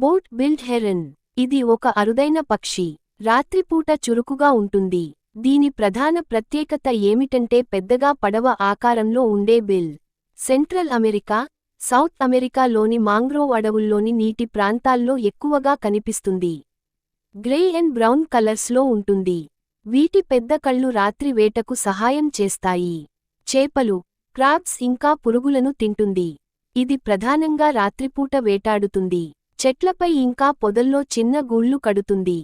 Boat build హెరన్. ఇది ఒక అరుదైన పక్షి. రాత్రిపూట చురుకుగా ఉంటుంది. దీని ప్రధాన ప్రత్యేకత ఏమిటంటే పెద్దగా పడవ ఆకారంలో ఉండే బిల్. సెంట్రల్ అమెరికా సౌత్ అమెరికాలోని మాంగ్రోవ్ అడవుల్లోని నీటి ప్రాంతాల్లో ఎక్కువగా కనిపిస్తుంది. గ్రే అండ్ బ్రౌన్ కలర్స్లో ఉంటుంది. వీటి పెద్ద కళ్ళు రాత్రి వేటకు సహాయం చేస్తాయి. చేపలు క్రాబ్స్ ఇంకా పురుగులను తింటుంది. ఇది ప్రధానంగా రాత్రిపూట వేటాడుతుంది. చెట్లపై ఇంకా పొదల్లో చిన్న గూళ్ళు కడుతుంది.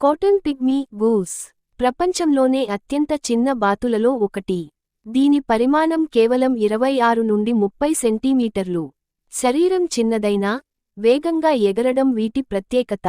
కాటన్ పిగ్మీ గూస్ ప్రపంచంలోనే అత్యంత చిన్న బాతులలో ఒకటి. దీని పరిమాణం కేవలం ఇరవై ఆరు నుండి ముప్పై సెంటీమీటర్లు. శరీరం చిన్నదైనా వేగంగా ఎగరడం వీటి ప్రత్యేకత.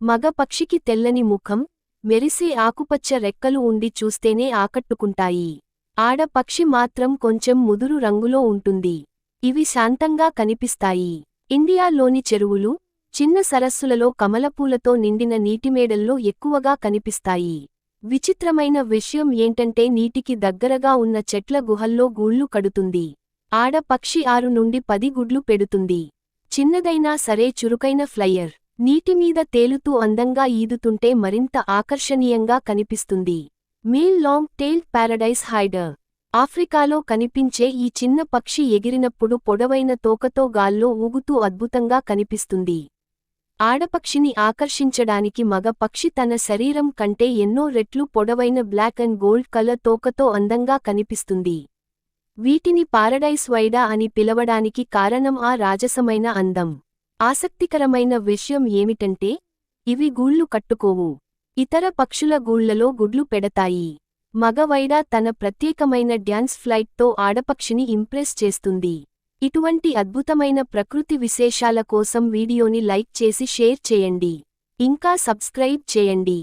మగ పక్షికి తెల్లని ముఖం మెరిసే ఆకుపచ్చ రెక్కలు ఉండి చూస్తేనే ఆకట్టుకుంటాయి. ఆడ పక్షి మాత్రం కొంచెం ముదురు రంగులో ఉంటుంది. ఇవి శాంతంగా కనిపిస్తాయి. ఇండియాలోని చెరువులు చిన్న సరస్సులలో కమలపూలతో నిండిన నీటిమేడల్లో ఎక్కువగా కనిపిస్తాయి. విచిత్రమైన విషయం ఏంటంటే నీటికి దగ్గరగా ఉన్న చెట్ల గుహల్లో గూళ్ళు కడుతుంది. ఆడ పక్షి ఆరు నుండి పది గుడ్లు పెడుతుంది. చిన్నదైనా సరే చురుకైన ఫ్లయర్. నీటిమీద తేలుతూ అందంగా ఈదుతుంటే మరింత ఆకర్షణీయంగా కనిపిస్తుంది. మీల్ లాంగ్ టెయిల్ ప్యారడైస్ హైడర్. ఆఫ్రికాలో కనిపించే ఈ చిన్న పక్షి ఎగిరినప్పుడు పొడవైన తోకతో గాల్లో ఊగుతూ అద్భుతంగా కనిపిస్తుంది. ఆడపక్షిని ఆకర్షించడానికి మగ పక్షి తన శరీరం కంటే ఎన్నో రెట్లు పొడవైన బ్లాక్ అండ్ గోల్డ్ కలర్ తోకతో అందంగా కనిపిస్తుంది. వీటిని పారడైస్ వైడా అని పిలవడానికి కారణం ఆ రాజసమైన అందం. ఆసక్తికరమైన విషయం ఏమిటంటే ఇవి గూళ్ళు కట్టుకోవు. ఇతర పక్షుల గూళ్ళలో గుడ్లు పెడతాయి. మగవైడా తన ప్రత్యేకమైన డ్యాన్స్ ఫ్లైట్తో ఆడపక్షిని ఇంప్రెస్ చేస్తుంది. ఇటువంటి అద్భుతమైన ప్రకృతి విశేషాల కోసం వీడియోని లైక్ చేసి షేర్ చేయండి. ఇంకా సబ్స్క్రైబ్ చేయండి.